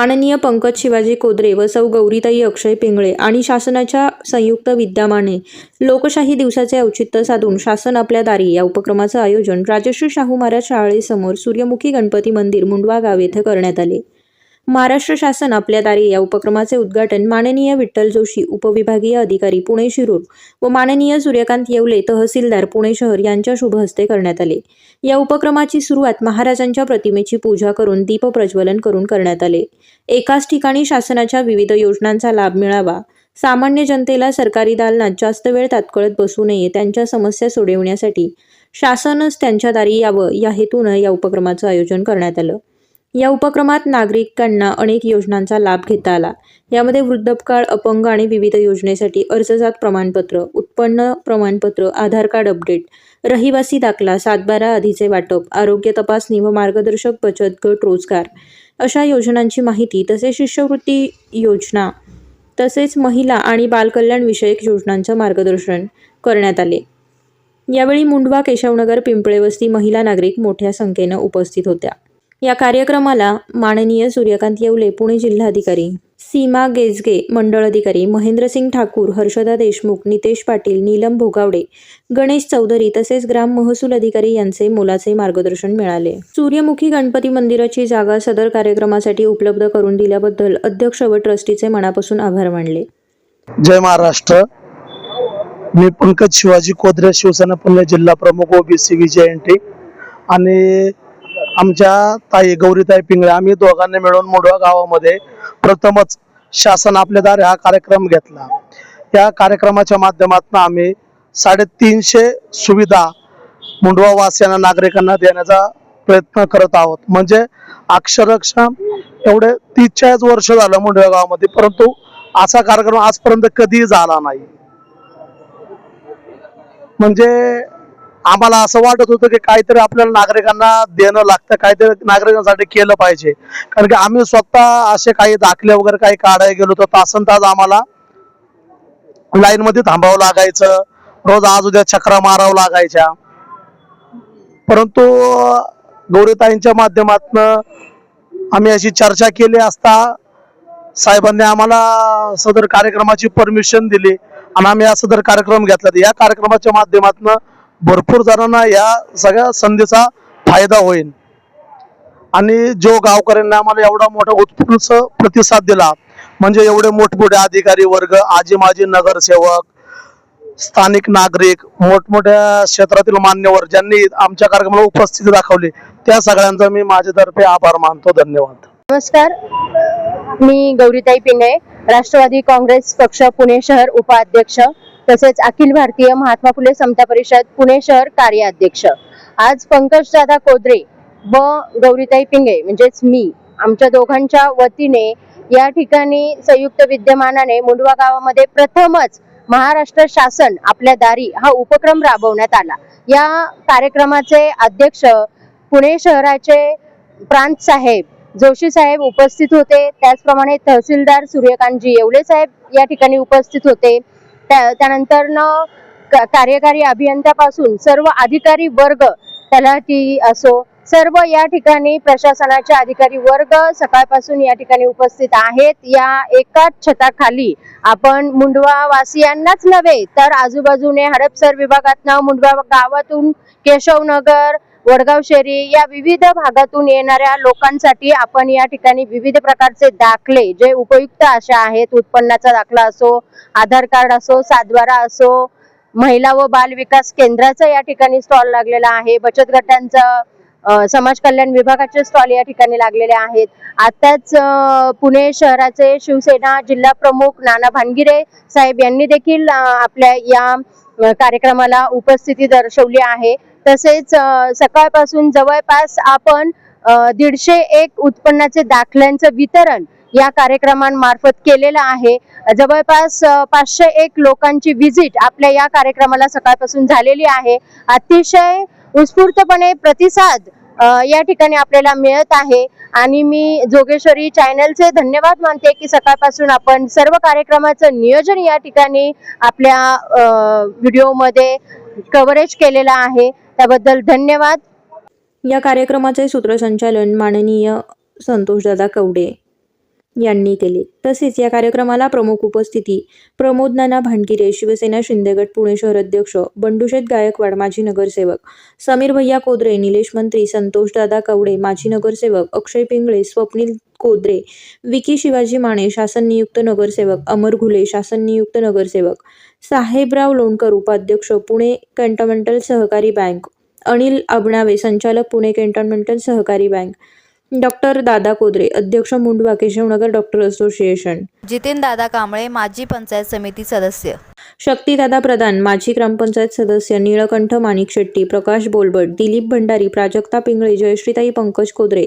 माननीय पंकज शिवाजी कोदरे व सौ गौरीताई अक्षय पिंगळे आणि शासनाच्या संयुक्त विद्यमाने लोकशाही दिवसाचे औचित्य साधून शासन आपल्या दारी या उपक्रमाचं आयोजन राजश्री शाहू महाराज शाळेसमोर सूर्यमुखी गणपती मंदिर मुंडवा गाव येथे करण्यात आले. महाराष्ट्र शासन आपल्या दारी या उपक्रमाचे उद्घाटन माननीय विठ्ठल जोशी उपविभागीय अधिकारी पुणे शिरूर व माननीय सूर्यकांत येवले तहसीलदार पुणे शहर यांच्या शुभ हस्ते करण्यात आले. या उपक्रमाची सुरुवात महाराजांच्या प्रतिमेची पूजा करून दीप प्रज्वलन करून करण्यात आले. एकाच ठिकाणी शासनाच्या विविध योजनांचा लाभ मिळावा. सामान्य जनतेला सरकारी दालनात जास्त वेळ तात्कळत बसू नये त्यांच्या समस्या सोडवण्यासाठी शासनच त्यांच्या दारी यावं या हेतूनं या उपक्रमाचं आयोजन करण्यात आलं. या उपक्रमात नागरिकांना अनेक योजनांचा लाभ घेता आला. यामध्ये वृद्धपकाळ अपंग आणि विविध योजनेसाठी अर्जजात प्रमाणपत्र उत्पन्न प्रमाणपत्र आधार कार्ड अपडेट रहिवासी दाखला सातबारा आधीचे वाटप आरोग्य तपासणी व मार्गदर्शक बचत गट रोजगार अशा योजनांची माहिती तसेच शिष्यवृत्ती योजना तसेच महिला आणि बालकल्याण विषयक योजनांचं मार्गदर्शन करण्यात आले. यावेळी मुंडवा केशवनगर पिंपळेवस्ती महिला नागरिक मोठ्या संख्येनं उपस्थित होत्या. या कार्यक्रमाला माननीय सूर्यकांत येवले पुणे जिल्हाधिकारी सीमा गेजगे मंडळ अधिकारी महेंद्रसिंग ठाकूर हर्षदा देशमुख नितेश पाटील नीलम भोगावडे गणेश चौधरी तसेच ग्राम महसूल अधिकारी यांचे मोलाचे मार्गदर्शन मिळाले. सूर्यमुखी गणपती मंदिराची जागा सदर कार्यक्रमासाठी उपलब्ध करून दिल्याबद्दल अध्यक्ष व ट्रस्टीचे मनापासून आभार मानले. जय महाराष्ट्र. मी पंकज शिवाजी कोदरे शिवसेना पुणे जिल्हा प्रमुख ओबीसी विजयंती आणि आमच्या ताई गौरीताई पिंगळे आम्ही दोघांनी मिळून मुडवा गावामध्ये प्रथमच शासन आपल्या हा कार्यक्रम घेतला. या कार्यक्रमाच्या माध्यमातून आम्ही साडेतीनशे सुविधा मुंडवा वासियांना नागरिकांना देण्याचा प्रयत्न करत आहोत. म्हणजे अक्षरशः एवढे तीस चाळीस वर्ष झालं मुंडवा गावामध्ये परंतु असा कार्यक्रम आजपर्यंत कधीही झाला नाही. म्हणजे आम्हाला असं वाटत होतं की काहीतरी आपल्याला नागरिकांना देणं लागतं काहीतरी नागरिकांसाठी केलं पाहिजे. कारण की आम्ही स्वतः असे काही दाखले वगैरे काही काढायला गेलो तर तासन तास आम्हाला लाईन मध्ये थांबावं लागायचं. रोज आज उद्या चक्रा मारावं लागायच्या. परंतु गौरीताईंच्या माध्यमातनं आम्ही अशी चर्चा केली असता साहेबांनी आम्हाला सदर कार्यक्रमाची परमिशन दिली आणि आम्ही हा सदर कार्यक्रम घेतला. या कार्यक्रमाच्या माध्यमातून भरपूर जणांना या सगळ्या संधीचा फायदा होईल. आणि जो गावकऱ्यांना आम्हाला एवढा मोठा उत्कृष्ट प्रतिसाद दिला म्हणजे एवढे मोठमोठे अधिकारी वर्ग आजी माजी नगरसेवक स्थानिक नागरिक मोठमोठ्या क्षेत्रातील मान्यवर ज्यांनी आमच्या कार्यक्रमाला उपस्थिती दाखवली त्या सगळ्यांचा मी माझ्यातर्फे आभार मानतो. धन्यवाद. नमस्कार. मी गौरीताई पिंगे राष्ट्रवादी काँग्रेस पक्ष पुणे शहर उपाध्यक्ष. तसेच अखिल भारतीय महात्मा फुले समता परिषद पुणे शहर कार्याध्यक्ष. आज पंकज दादा कोदरे व गौरीताई पिंगे म्हणजेच मी आमच्या दोघांच्या वतीने या ठिकाणी संयुक्त विद्यमानाने मुंडवा गावामध्ये प्रथमच महाराष्ट्र शासन आपल्या दारी हा उपक्रम राबवण्यात आला. या कार्यक्रमाचे अध्यक्ष पुणे शहराचे प्रांत साहेब जोशी साहेब उपस्थित होते. त्याचप्रमाणे तहसीलदार सूर्यकांतजी येवले साहेब या ठिकाणी उपस्थित होते. त्यानंतर न क- कार्यकारी अभियंत्यापासून सर्व अधिकारी वर्ग तलाठी असो सर्व या ठिकाणी प्रशासनाचे अधिकारी वर्ग सकाळपासून या ठिकाणी उपस्थित आहेत. या एकाच छताखाली आपण मुंडवा वासियांनाच नव्हे तर आजूबाजूने हडपसर विभागातनं मुंडवा गावातून केशवनगर वडगाव शेरी या विविध भागातून येणाऱ्या लोकांसाठी आपण या ठिकाणी विविध प्रकारचे दाखले जे उपयुक्त असे आहेत उत्पन्नाचा दाखला असो आधार कार्ड असो सातबारा असो महिला व बाल विकास केंद्राचा या ठिकाणी स्टॉल लागलेला आहे. बचत गटांचा समाज कल्याण विभागाचे स्टॉल या ठिकाणी लागलेले आहेत. आताच पुणे शहराचे शिवसेना जिल्हा प्रमुख नाना भानगिरे साहेब यांनी देखील आपल्या या कार्यक्रमाला उपस्थिती दर्शवली आहे. तसेच सकाळपासून जवळपास आपण दीडशे एक उत्पन्नाचे दाखल्यांचं वितरण या कार्यक्रमांमार्फत केलेलं आहे. जवळपास पाचशे एक लोकांची व्हिजिट आपल्या या कार्यक्रमाला सकाळपासून झालेली आहे. अतिशय उत्स्फूर्तपणे प्रतिसाद या ठिकाणी आपल्याला मिळत आहे. आणि मी जोगेश्वरी चॅनलचे धन्यवाद मानते की सकाळपासून आपण सर्व कार्यक्रमाचं नियोजन या ठिकाणी आपल्या व्हिडिओमध्ये कव्हरेज केलेलं आहे. त्याबद्दल धन्यवाद. या कार्यक्रमाचे सूत्रसंचालन माननीय संतोषदादा कवडे. यांनी केले. तसेच या कार्यक्रमाला प्रमुख उपस्थिती प्रमोद नाना भांडगिरे शिवसेना शिंदेगड पुणे शहर अध्यक्ष बंडुशेत गायकवाड माजी नगरसेवक समीर भैया कोदरे निलेश मंत्री संतोष दादा कवडे माजी नगरसेवक अक्षय पिंगळे स्वप्नील कोदरे विकी शिवाजी माने शासन नियुक्त नगरसेवक अमर घुले शासन नियुक्त नगरसेवक साहेबराव लोणकर उपाध्यक्ष पुणे कॅन्टोन्मेंटल सहकारी बँक अनिल अबणावे संचालक पुणे कॅन्टोन्मेंटल सहकारी बँक डॉक्टर दादा कोदरे अध्यक्ष मुंडवा केशवनगर डॉक्टर असोसिएशन. जितीन दादा कांबळे माजी पंचायत समिती सदस्य. शक्तीदादा प्रधान माजी ग्रामपंचायत सदस्य निळकंठ माणिक शेट्टी प्रकाश बोलबट दिलीप भंडारी प्राजक्ता पिंगळे जयश्रीताई पंकज कोदरे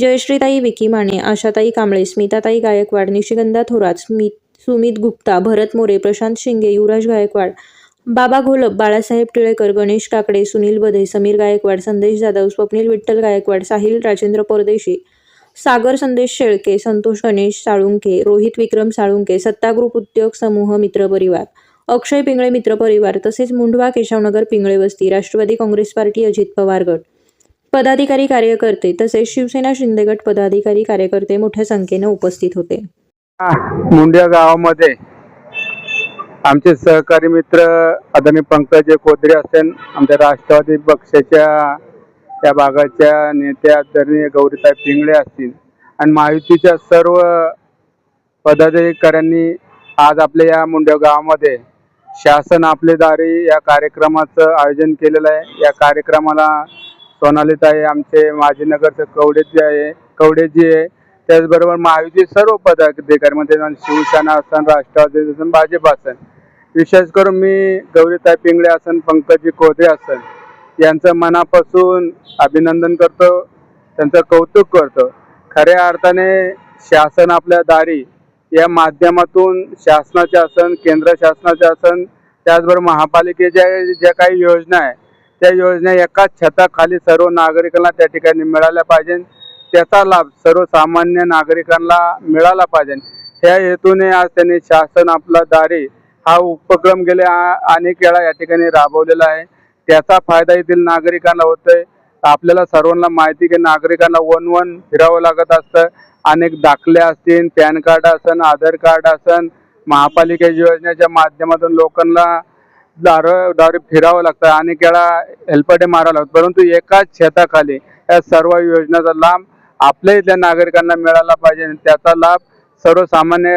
जयश्रीताई विकी माने आशाताई कांबळे स्मिताताई गायकवाड निशिगंधा थोरात स्मित सुमित गुप्ता भरत मोरे प्रशांत शिंगे युवराज गायकवाड बाबा घोलप बाळासाहेब टिळेकर गणेश काकडे सुनील बधे समीर गायकवाड संदेश जाधव स्वप्नील विठ्ठल गायकवाड साहिल राजेंद्र परदेशी सागर संदेश शेळके संतोष गणेश साळुंके रोहित विक्रम साळुंके सत्ता ग्रुप उद्योग समूह मित्र परिवार अक्षय पिंगळे मित्र परिवार तसेच मुंढवा केशवनगर पिंगळे वस्ती राष्ट्रवादी काँग्रेस पार्टी अजित पवार गट. पदाधिकारी कार्यकर्ते तसेच शिवसेना शिंदेगट पदाधिकारी कार्यकर्ते मोठ्या संख्येने उपस्थित होते. मुंड्या गावामध्ये आमचे सहकारी मित्र आदरणीय पंकज कोदरे असेल आमच्या राष्ट्रवादी पक्षाच्या त्या भागाच्या नेत्या आदरणीय गौरीताई पिंगळे असतील. आणि महायुतीच्या सर्व पदाधिकाऱ्यांनी आज आपल्या या मुंड्या गावामध्ये शासन आपले दारी या कार्यक्रमाचं आयोजन केलेलं आहे. या कार्यक्रमाला सोनालीताई आमचे माजी नगरसेवक कवडेजी आहे कवडेजी आहे. त्याचबरोबर महायुती सर्व पदाधिकारी म्हणजे शिवसेना असन राष्ट्रवादी असन भाजप असन. विशेष करून मी गौरीताई पिंगळे असन पंकजी कोदे असन यांचं मनापासून अभिनंदन करतो त्यांचं कौतुक करतो. खऱ्या अर्थाने शासन आपल्या दारी या माध्यमातून शासनाचे असन केंद्र शासनाचे असन त्याचबरोबर महापालिकेच्या ज्या काही योजना आहे त्या योजना एकाच छताखाली सर्व नागरिकांना त्या ठिकाणी मिळाल्या पाहिजे त्याचा लाभ सर्वसामान्य नागरिकांना मिळाला पाहिजे. त्या हेतूने आज त्यांनी शासन आपला दारी हा उपक्रम गेल्या आ- अनेक वेळा या ठिकाणी राबवलेला आहे. त्याचा फायदा येथील नागरिकांना होतोय. आपल्याला सर्वांना माहिती की नागरिकांना वन वन फिरावं लागत असतं. अनेक दाखले असतील पॅन कार्ड असन आधार कार्ड असन महापालिका योजनेच्या माध्यमातून लोकांना दार दारी फिरावं लागतं. अनेक वेळा हेल्पटे मारावं लागतं परंतु एकाच शेताखाली या सर्व योजनेचा लाभ आपल्या इथल्या नागरिकांना मिळाला पाहिजे आणि त्याचा लाभ सर्वसामान्य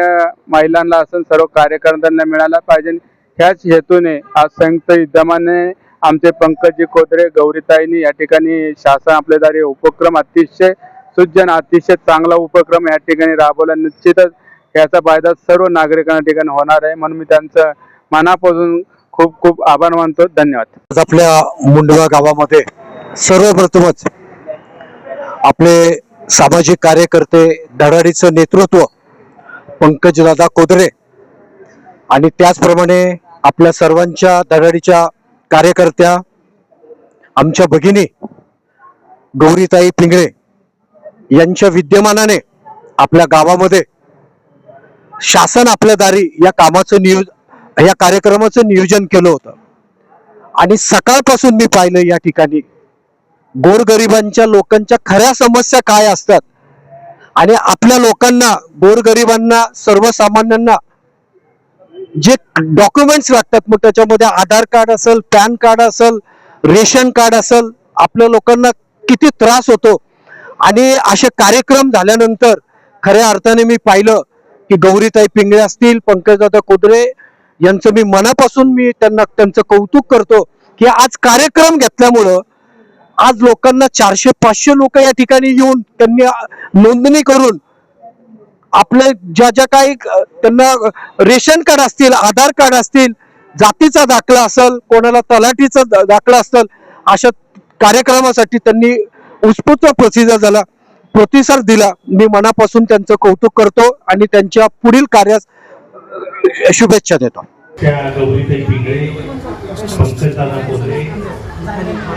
महिलांना असून सर्व कार्यकर्त्यांना मिळाला पाहिजे. ह्याच हेतूने आज संयुक्त विद्यमाने आमचे पंकजी कोदरे गौरीताईंनी या ठिकाणी शासन आपल्याद्वारे उपक्रम अतिशय सुजन अतिशय चांगला उपक्रम या ठिकाणी राबवला. निश्चितच याचा फायदा सर्व नागरिकांना ठिकाणी होणार आहे. म्हणून मी त्यांचं मनापासून खूप खूप आभार मानतो. धन्यवाद. आज आपल्या मुंडवा गावामध्ये सर्वप्रथमच आपले सामाजिक कार्यकर्ते धडाडीचं नेतृत्व पंकजदादा कोदरे. आणि त्याचप्रमाणे आपल्या सर्वांच्या धडाडीच्या कार्यकर्त्या आमच्या भगिनी गौरीताई पिंगळे यांच्या विद्यमानाने आपल्या गावामध्ये शासन आपल्या दारी या कामाचं नियोज या कार्यक्रमाचं नियोजन केलं होतं. आणि सकाळपासून मी पाहिलं या ठिकाणी गोरगरिबांच्या लोकांच्या खऱ्या समस्या काय असतात? आणि आपल्या लोकांना गोरगरिबांना सर्वसामान्यांना जे डॉक्युमेंट्स लागतात मग त्याच्यामध्ये आधार कार्ड असेल पॅन कार्ड असेल रेशन कार्ड असेल आपल्या लोकांना किती त्रास होतो? आणि असे कार्यक्रम झाल्यानंतर खऱ्या अर्थाने मी पाहिलं की गौरीताई पिंगळे असतील पंकजदादा कुदरे यांचं मी मनापासून मी त्यांना त्यांचं कौतुक करतो की आज कार्यक्रम घेतल्यामुळं आज लोकांना चारशे पाचशे लोक या ठिकाणी येऊन त्यांनी नोंदणी करून आपल्या ज्या ज्या काही त्यांना रेशन कार्ड असतील आधार कार्ड असतील जातीचा दाखला असेल कोणाला तलाठीचा दाखला असेल अशा कार्यक्रमासाठी त्यांनी उत्स्फूर्त प्रतिसाद झाला प्रतिसाद दिला. मी मनापासून त्यांचं कौतुक करतो आणि त्यांच्या पुढील कार्यास शुभेच्छा देतो. त्या गौरीताई पिंगळे पंकजदादा कोदरे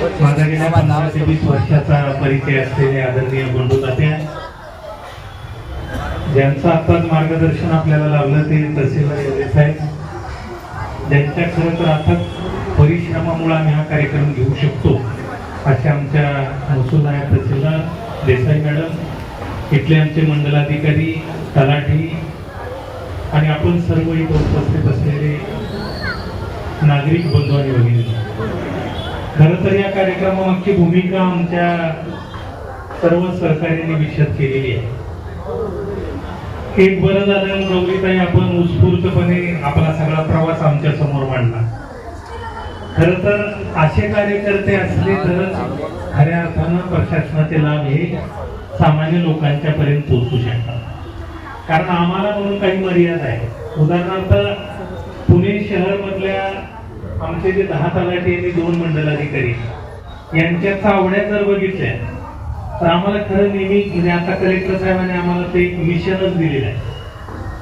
माझा गेल्या पंधरा ते वीस वर्षाचा परिचय असलेले आदरणीय बंडूतात्या ज्यांचं आत्ताच मार्गदर्शन आपल्याला लाभलं ते तहसीलदार साहेब. ज्यांच्या खरं तर अथक परिश्रमामुळे आम्ही हा कार्यक्रम घेऊ शकतो असे आमच्या महसूल नायक तहसीलदार देसाई मॅडम इथले आमचे मंडलाधिकारी तलाठी आणि आपण सर्व इथं उपस्थित असलेले नागरिक बंधू आणि भगिनी. खर तर या कार्यक्रमामागची भूमिका आमच्या सर्व सहकार्याने विशद केलेली आहे. एक बरं झालं गौरीताई आपण उत्स्फूर्तपणे आपला सगळा प्रवास आमच्यासमोर मांडला. खर तर असे कार्यकर्ते असले तरच खऱ्या अर्थानं प्रशासनाचे लाभ हे सामान्य लोकांच्या पर्यंत पोहोचू शकतात. कारण आम्हाला म्हणून काही मर्यादा आहे उदाहरणार्थ पुणे शहर मधल्या आमचे जे दहा तलाठी आणि दोन मंडलाधिकारी यांच्या चावड्या जर बघितल्या तर आम्हाला खरं नेहमी म्हणजे आता कलेक्टर साहेबांनी आम्हाला ते एक मिशनच दिलेलं आहे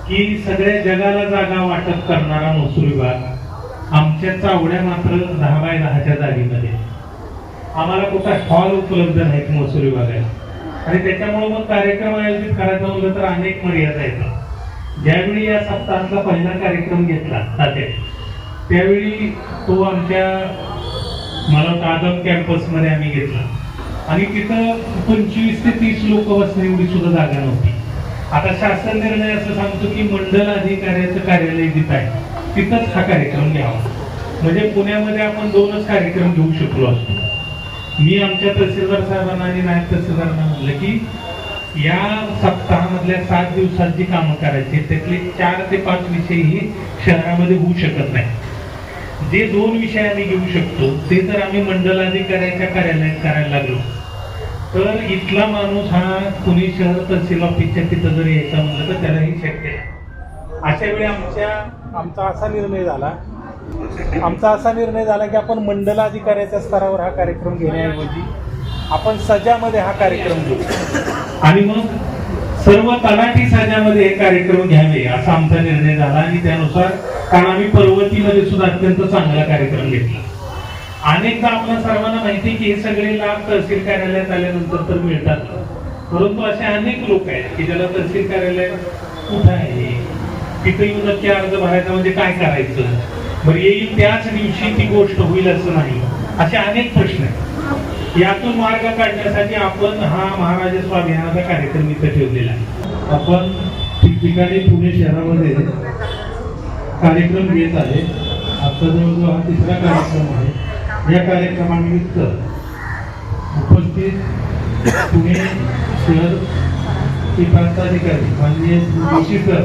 की सगळ्या जगाला जागा वाटप करणारा महसूल विभाग आमच्या चावड्या मात्र दहा बाय दहाच्या जागेमध्ये आम्हाला कुठं हॉल उपलब्ध नाहीत महसूल विभागाला. आणि त्याच्यामुळे मग कार्यक्रम आयोजित करायचा म्हणलं तर अनेक मर्यादा येतात ज्यावेळी या सप्ताहाचा पहिला कार्यक्रम घेतला तात्या. त्यावेळी तो आमच्या मला वाटतं कॅम्पसमध्ये आम्ही घेतला. आणि तिथं पंचवीस ते तीस लोक बसणे एवढी सुद्धा जागा नव्हती. आता शासन निर्णय असं सांगतो की मंडल अधिकाऱ्याचं कार्यालय जिथं आहे तिथंच हा कार्यक्रम घ्यावा. म्हणजे पुण्यामध्ये आपण दोनच कार्यक्रम घेऊ शकलो असतो. मी आमच्या तहसीलदार साहेबांना आणि नायब तहसीलदारांना म्हणलं की या सप्ताहामधल्या सात दिवसात जी कामं करायची त्यातले चार ते पाच विषय ही शहरामध्ये होऊ शकत नाही जे दोन विषय आम्ही घेऊ शकतो ते तर आम्ही मंडलाधिकाऱ्याच्या कार्यालयात करायला लागलो. तर इथला माणूस हा पुणे शहर तहसील ऑफिसच्या तिथं जर यायचा म्हणलं तर त्यालाही शक्य आहे अशा वेळी आमच्या आमचा असा निर्णय झाला. आमचा असा निर्णय झाला की आपण मंडलाधिकाऱ्याच्या स्तरावर हा कार्यक्रम घेण्याऐवजी आपण सजामध्ये हा कार्यक्रम घेऊ. आणि मग सर्व तलाठी सजामध्ये हे कार्यक्रम घ्यावे असा आमचा निर्णय झाला आणि त्यानुसार कारण आम्ही पर्वतीमध्ये सुद्धा अत्यंत चांगला कार्यक्रम घेतला. अनेकदा आपल्या सर्वांना माहिती की हे सगळे लाभ तहसील कार्यालयात आल्यानंतर तर मिळतात. परंतु असे अनेक लोक आहेत की ज्याला तहसील कार्यालय कुठं आहे? तिथे येऊन नक्की अर्ज भरायचा म्हणजे काय करायचं? बरं येईल त्याच दिवशी ती गोष्ट होईल असं नाही. असे अनेक प्रश्न आहेत. यातून मार्ग काढण्यासाठी आपण हा महाराजस्व अभियानाचा कार्यक्रम इथं ठेवलेला आहे. आपण ठिकठिकाणी पुणे शहरामध्ये कार्यक्रम घेत आहे. आता जवळजवळ हा तिसरा कार्यक्रम आहे या कार्यक्रमानिमित्त उपस्थित पुणे शहर चे प्रांताधिकारी माननीय जोशीकर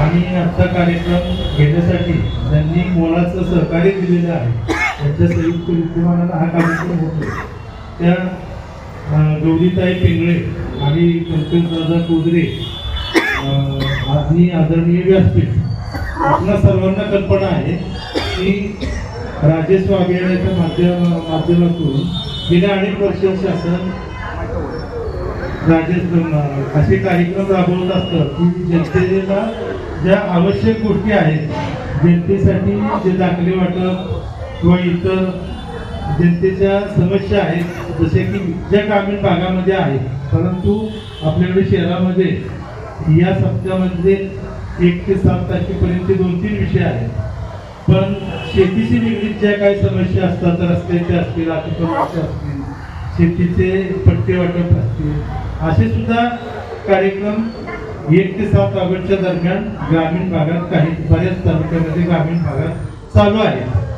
आणि आजचा कार्यक्रम घेण्यासाठी त्यांनी मोलाचं सहकार्य दिलेलं आहे. त्यांच्या संयुक्त विद्यमानानं हा कार्यक्रम होतो त्या गौरीताई पिंगळे आणि पंकजदादा कोदरे आणि आदरणीय व्यासपीठ आपल्या सर्वांना कल्पना आहे की राजस्व अभियानाच्या माध्यम माध्यमातून गेल्या अनेक वर्ष शासन राजस्व असे कार्यक्रम राबवत असतं की जनतेला ज्या आवश्यक गोष्टी आहेत जनतेसाठी जे दाखले वाटप किंवा इतर जनतेच्या समस्या आहेत जसे की ज्या ग्रामीण भागामध्ये आहेत परंतु आपल्याकडे शहरामध्ये या सप्त्यामध्ये एक ते सात तारखेपर्यंत दोन तीन विषय आहेत. पण शेतीशी निगडीत ज्या काही समस्या असतात रस्त्याचे असतील अतिक्रमणाचे असतील शेतीचे पट्टे वाटप असतील असे सुद्धा कार्यक्रम एक ते सात ऑगस्टच्या दरम्यान ग्रामीण भागात काही बऱ्याच तालुक्यामध्ये ग्रामीण भागात चालू आहेत.